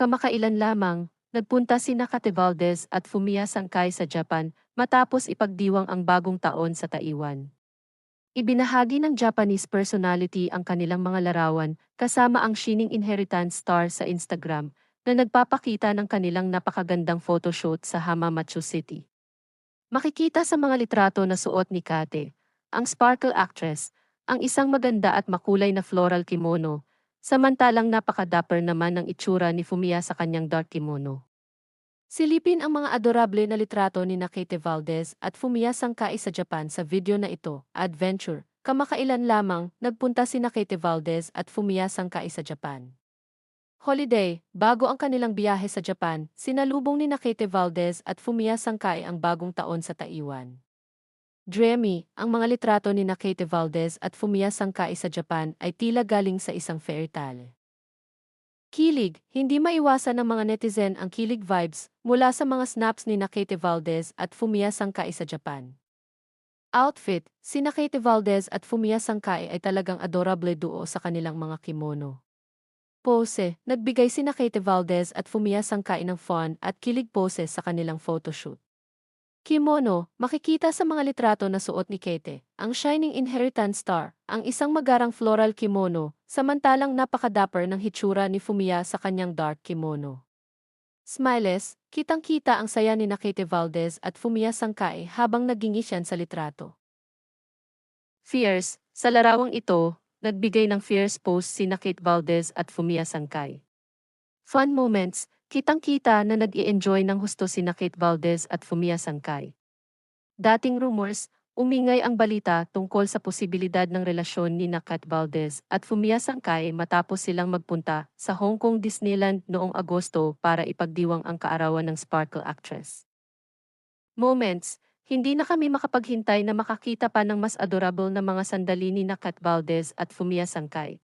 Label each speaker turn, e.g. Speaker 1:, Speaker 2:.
Speaker 1: Kamakailan lamang, nagpunta sina Kate Valdez at Fumiya Sankay sa Japan matapos ipagdiwang ang bagong taon sa Taiwan. Ibinahagi ng Japanese personality ang kanilang mga larawan kasama ang Shining Inheritance Star sa Instagram na nagpapakita ng kanilang napakagandang photoshoot sa Hamamatsu City. Makikita sa mga litrato na suot ni Kate, ang sparkle actress, ang isang maganda at makulay na floral kimono, samantalang napaka-dapper naman ng itsura ni Fumiya sa kanyang dark kimono. Silipin ang mga adorable na litrato ni Nakate Valdez at Fumiya Sangkai sa Japan sa video na ito, Adventure. Kamakailan lamang, nagpunta si Nakate Valdez at Fumiya Sangkai sa Japan. Holiday, bago ang kanilang biyahe sa Japan, sinalubong ni Nakate Valdez at Fumiya Sangkai ang bagong taon sa Taiwan. Dreamy, ang mga litrato ni Nakate Valdez at Fumiya Sangkai sa Japan ay tila galing sa isang fairy tale. Kilig, hindi maiwasan ng mga netizen ang kilig vibes mula sa mga snaps ni Nakate Valdez at Fumiya Sangkai sa Japan. Outfit, si Nakate Valdez at Fumiya Sangkai ay talagang adorable duo sa kanilang mga kimono. Pose, nagbigay si Nakate Valdez at Fumiya Sangkai ng fun at kilig poses sa kanilang photoshoot. Kimono, makikita sa mga litrato na suot ni Kate, ang Shining Inheritance Star, ang isang magarang floral kimono, samantalang napakadapper ng hitsura ni Fumiya sa kanyang dark kimono. Smiles, kitang-kita ang saya ni Nakate Valdez at Fumiya Sangkai habang nagingisyan sa litrato. Fierce, sa larawang ito, nagbigay ng fierce pose si Nakate Valdez at Fumiya Sangkai. Fun moments, kitang-kita na nag enjoy ng husto si Kate Valdez at Fumiya Sangkay. Dating rumors, umingay ang balita tungkol sa posibilidad ng relasyon ni Kate Valdez at Fumiya Sangkay matapos silang magpunta sa Hong Kong Disneyland noong Agosto para ipagdiwang ang kaarawan ng Sparkle actress. Moments, hindi na kami makapaghintay na makakita pa ng mas adorable na mga sandali ni Kate Valdez at Fumiya Sangkay.